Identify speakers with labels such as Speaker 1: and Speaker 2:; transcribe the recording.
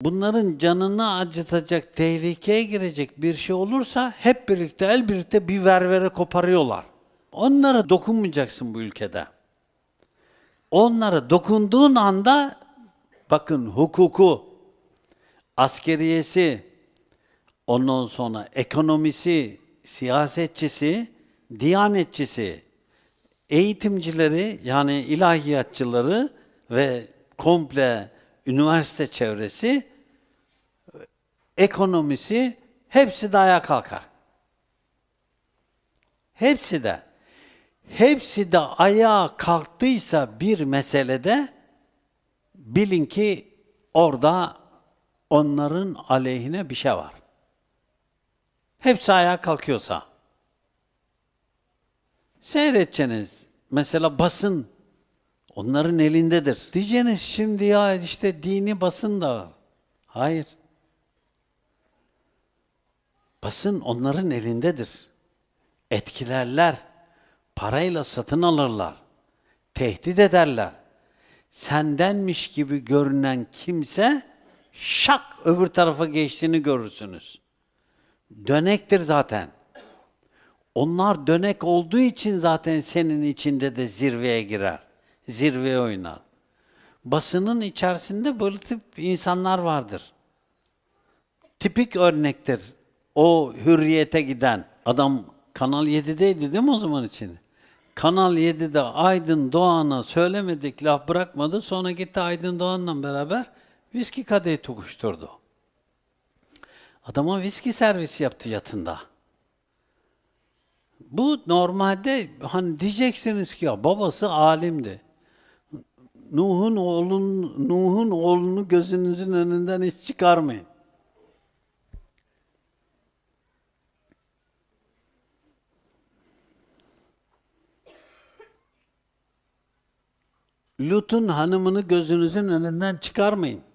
Speaker 1: bunların canını acıtacak, tehlikeye girecek bir şey olursa hep birlikte el birlikte bir ververe koparıyorlar. Onlara dokunmayacaksın bu ülkede. Onlara dokunduğun anda bakın hukuku, askeriyesi, ondan sonra ekonomisi, siyasetçisi, diyanetçisi, eğitimcileri yani ilahiyatçıları ve komple üniversite çevresi, ekonomisi hepsi de ayağa kalkar. Hepsi de. Hepsi de ayağa kalktıysa bir meselede bilin ki orada onların aleyhine bir şey var. Hepsi ayağa kalkıyorsa. Seyredeceksiniz. Mesela basın onların elindedir. Diyeceksiniz şimdi ya işte dini basın da. Hayır. Basın onların elindedir. Etkilerler. Parayla satın alırlar. Tehdit ederler. Sendenmiş gibi görünen kimse şak öbür tarafa geçtiğini görürsünüz. Dönektir zaten. Onlar dönek olduğu için zaten senin içinde de zirveye girer. Zirveye oynar. Basının içerisinde böyle tip insanlar vardır. Tipik örnektir. O hürriyete giden adam Kanal 7'deydi değil mi o zaman için? Kanal 7'de Aydın Doğan'a söylemedik laf bırakmadı. Sonra gitti Aydın Doğan'la beraber viski kadehi tokuşturdu. Adama viski servisi yaptı yatında. Bu normalde hani diyeceksiniz ki ya babası alimdi. Nuh'un oğlun Nuh'un oğlunu gözünüzün önünden hiç çıkarmayın. Lut'un hanımını gözünüzün önünden çıkarmayın.